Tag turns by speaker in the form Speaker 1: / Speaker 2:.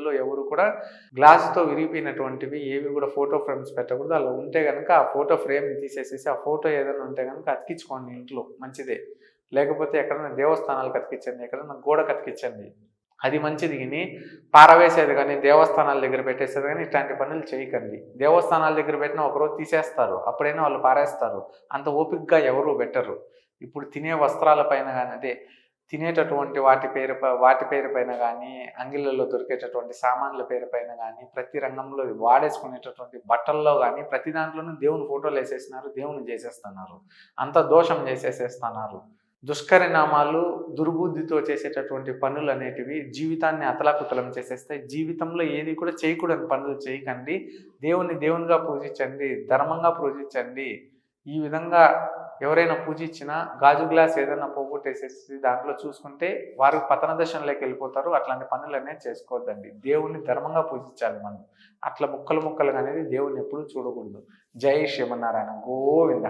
Speaker 1: గదిలో ఎవరు కూడా గ్లాస్తో విరిగిపోయినటువంటివి ఏవి కూడా ఫోటో ఫ్రేమ్స్ పెట్టకూడదు. అలా ఉంటే కనుక ఆ ఫోటో ఫ్రేమ్ తీసేసేసి ఆ ఫోటో ఏదైనా ఉంటే కనుక అతికించుకోండి ఇంట్లో. మంచిదే. లేకపోతే ఎక్కడైనా దేవస్థానాలకు అతికించండి ఎక్కడైనా గోడ కతికించండి అది మంచిది కానీ పారవేసేది కానీ దేవస్థానాల దగ్గర పెట్టేసేది కానీ ఇట్లాంటి పనులు చేయకండి. దేవస్థానాల దగ్గర పెట్టిన ఒకరోజు తీసేస్తారు. అప్పుడైనా వాళ్ళు పారేస్తారు. అంత ఓపికగా ఎవరు పెట్టరు. ఇప్పుడు తినే వస్త్రాల పైన కానీ అదే తినేటటువంటి వాటి పేరు ప- వాటి పేరు పైన కానీ అంగిళ్ళలో దొరికేటటువంటి సామాన్ల పేరు పైన కానీ ప్రతి రంగంలో వాడేసుకునేటటువంటి బట్టల్లో కానీ ప్రతి దాంట్లోనూ దేవుని ఫోటోలు వేసేసినారు దేవుని చేసేస్తున్నారు. అంత దోషం చేసేసేస్తున్నారు. దుష్కరిణామాలు దుర్బుద్ధితో చేసేటటువంటి పనులు అనేటివి జీవితాన్ని అతలాకుతలం చేసేస్తాయి. జీవితంలో ఏది కూడా చేయకూడని పనులు చేయకండి. దేవుని దేవునిగా పూజించండి ధర్మంగా పూజించండి. ఈ విధంగా ఎవరైనా పూజించినా గాజు గ్లాస్ ఏదైనా పోగొట్టేసేసి దాంట్లో చూసుకుంటే వారు పతన దశంలోకి వెళ్ళిపోతారు. అట్లాంటి పనులు అనేది చేసుకోవద్దండి. దేవుణ్ణి ధర్మంగా పూజించాలి మనం. అట్లా ముక్కలు ముక్కలు అనేది దేవుణ్ణి ఎప్పుడూ చూడకూడదు. జై శ్రీమన్నారాయణ. గోవింద.